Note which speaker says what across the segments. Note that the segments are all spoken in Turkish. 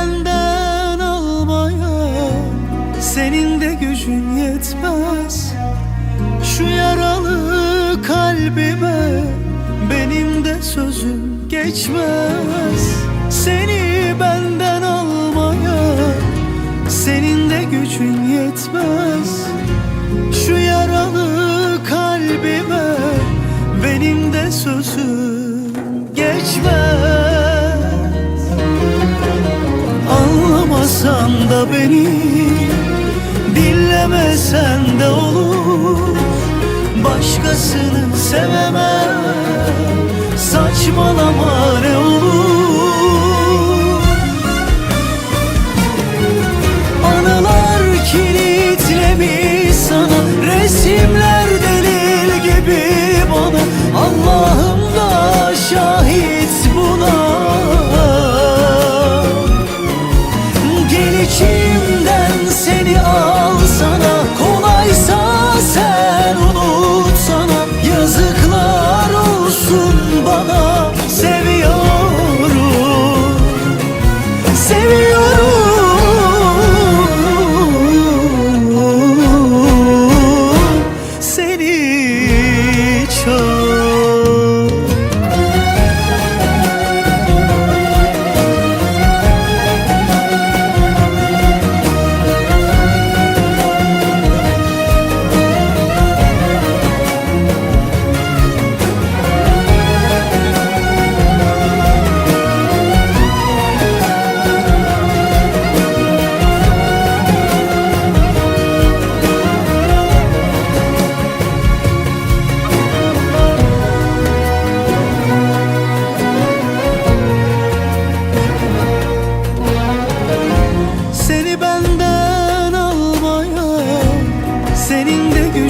Speaker 1: benden almaya. Senin de gücün yetmez. Şu yaralı kalbime Benim de sözüm geçmez. Seni benden almaya Senin de gücün yetmez. Şu yaralı kalbime Benim de sözüm geçmez. Anlamasan da beni Dinlemesen de olur. Başkasını sevemem Saçmalama ne olur. Anılar kilitlemiş sana Resimler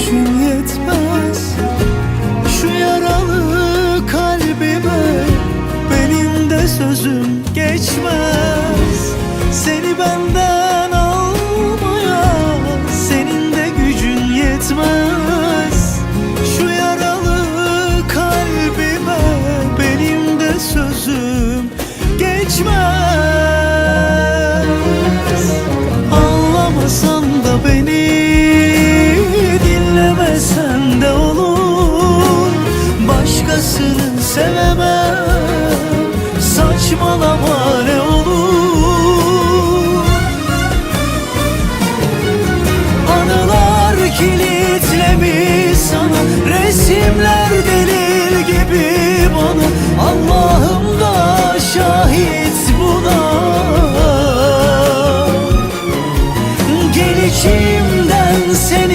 Speaker 1: gücün yetmez. Şu yaralı kalbime Benim de sözüm geçmez Alemler delil gibi bana. Allah'ım da şahit buna. Gel içimden seni